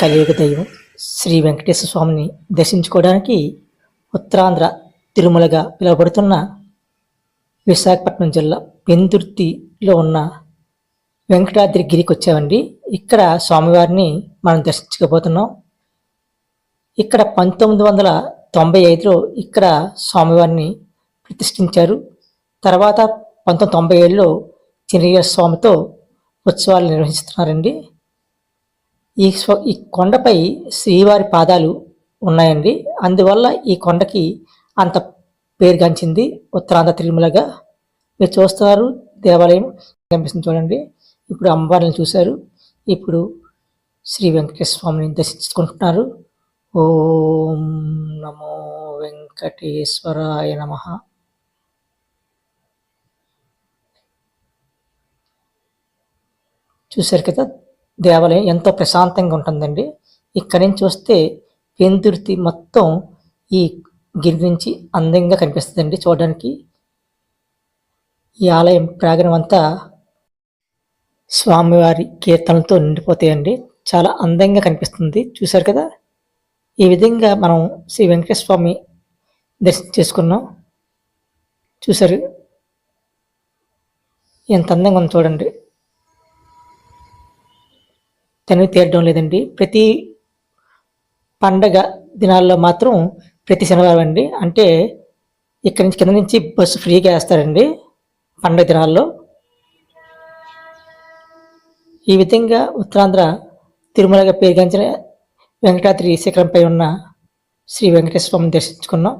కలియుగ దైవం శ్రీ వెంకటేశ్వర స్వామిని దర్శించుకోవడానికి ఉత్తరాంధ్ర తిరుమలగా పిలువబడుతున్న విశాఖపట్నం జిల్లా పెందుర్తిలో ఉన్న వెంకటాద్రి గిరికి వచ్చామండి. ఇక్కడ స్వామివారిని మనం దర్శించుకోబోతున్నాం. ఇక్కడ పంతొమ్మిది వందల తొంభై ఐదులో ఇక్కడ స్వామివారిని ప్రతిష్ఠించారు. తర్వాత పంతొమ్మిది తొంభై ఏడులో చిన్నయ్య స్వామితో ఉత్సవాలు నిర్వహిస్తున్నారండి. ఈ ఈ కొండపై శ్రీవారి పాదాలు ఉన్నాయండి. అందువల్ల ఈ కొండకి అంత పేరుగాంచింది ఉత్తరాంధ్ర తిరుమలగా. మీరు చూస్తున్నారు దేవాలయం కనిపిస్తుంది చూడండి. ఇప్పుడు అమ్మవారిని చూశారు. ఇప్పుడు శ్రీ వెంకటేశ్వర స్వామిని దర్శించుకుంటున్నారు. ఓం నమో వెంకటేశ్వరాయ నమః. చూశారు కదా దేవాలయం ఎంతో ప్రశాంతంగా ఉంటుందండి. ఇక్కడి నుంచి చూస్తే పెందుర్తి మొత్తం ఈ గిరి నుంచి అందంగా కనిపిస్తుందండి చూడడానికి. ఈ ఆలయం ప్రాంగణం అంతా స్వామివారి కీర్తనలతో నిండిపోతాయండి. చాలా అందంగా కనిపిస్తుంది. చూశారు కదా? ఈ విధంగా మనం శ్రీ వెంకటేశ్వర స్వామి దర్శనం చేసుకున్నాం. చూశారు? ఎంత అందంగా ఉంది చూడండి. తనివి తీరడం లేదండి. ప్రతి పండగ దినాల్లో మాత్రం ప్రతి శనివారం అండి. అంటే ఇక్కడ నుంచి కింద నుంచి బస్సు ఫ్రీగా వేస్తారండి పండగ దినాల్లో. ఈ విధంగా ఉత్తరాంధ్ర తిరుమలగా పేరుగాంచిన వెంకటాద్రి శిఖరంపై ఉన్న శ్రీ వెంకటేశ్వరం దర్శించుకున్నాం.